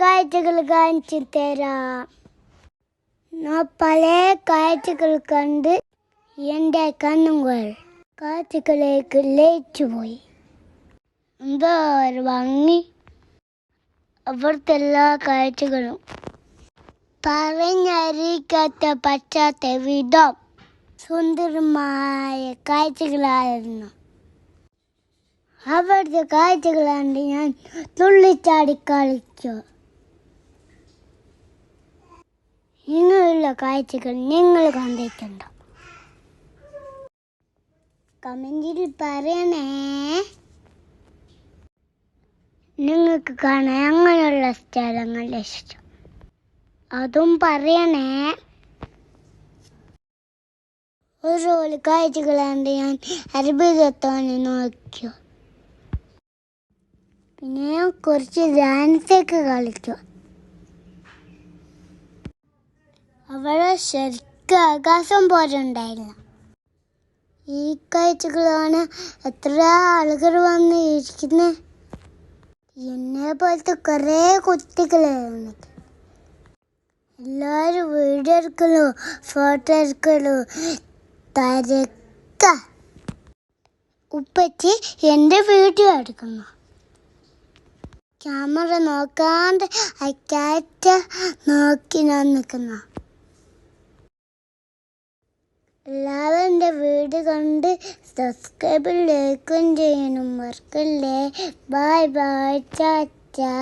കാഴ്ചകൾ കാണിച്ചു തരാം. പല കാഴ്ചകൾ കണ്ട് എന്റെ കണ്ണുകൾ കാഴ്ചകളിലേക്ക് ലയിച്ചു പോയി. എന്താ ഒരു ഭംഗി? അവിടുത്തെ എല്ലാ കാഴ്ചകളും പറഞ്ഞറിയിക്കാത്ത പറ്റാത്ത വിധം സുന്ദരമായ കാഴ്ചകളായിരുന്നു. അവിടുത്തെ കാഴ്ചകൾ കണ്ട് ഞാൻ തുള്ളിച്ചാടി കളിച്ചു ഇങ്ങനെയുള്ള കാഴ്ചകൾ നിങ്ങൾ കണ്ടിട്ടുണ്ടോ? കമന്റിൽ പറയണേ. നിങ്ങൾക്ക് കാണാൻ അങ്ങനെയുള്ള സ്ഥലങ്ങൾ ഇഷ്ടം. അതും പറയണേ. ഒരു കാഴ്ചകളാണ്ട് ഞാൻ അത്ഭുതത്തോനെ നോക്കിയോ. പിന്നെ കുറച്ച് ഡാൻസൊക്കെ കളിക്കും. അവിടെ ശരിക്കും ആകാശം പോലെ ഉണ്ടായില്ല ഈ കാഴ്ചകളാണ് എത്ര ആളുകൾ വന്ന് ഇരിക്കുന്നത് എന്നെ പോലത്തെ കുറേ കുട്ടികളായിരുന്നു എല്ലാവരും വീഡിയോ എടുക്കലോ ഫോട്ടോ എടുക്കലോ തരക്ക. ഉപ്പച്ചി എന്റെ വീഡിയോ എടുക്കുന്നു. ക്യാമറ നോക്കാണ്ട് അക്കാറ്റ നോക്കി ഞാൻ നിൽക്കുന്ന. എല്ലാവരും എന്റെ വീട് കണ്ട് സബ്സ്ക്രൈബ് ലൈക്കും ചെയ്യണം. മറക്കല്ലേ? Bye bye ചാച്ചാ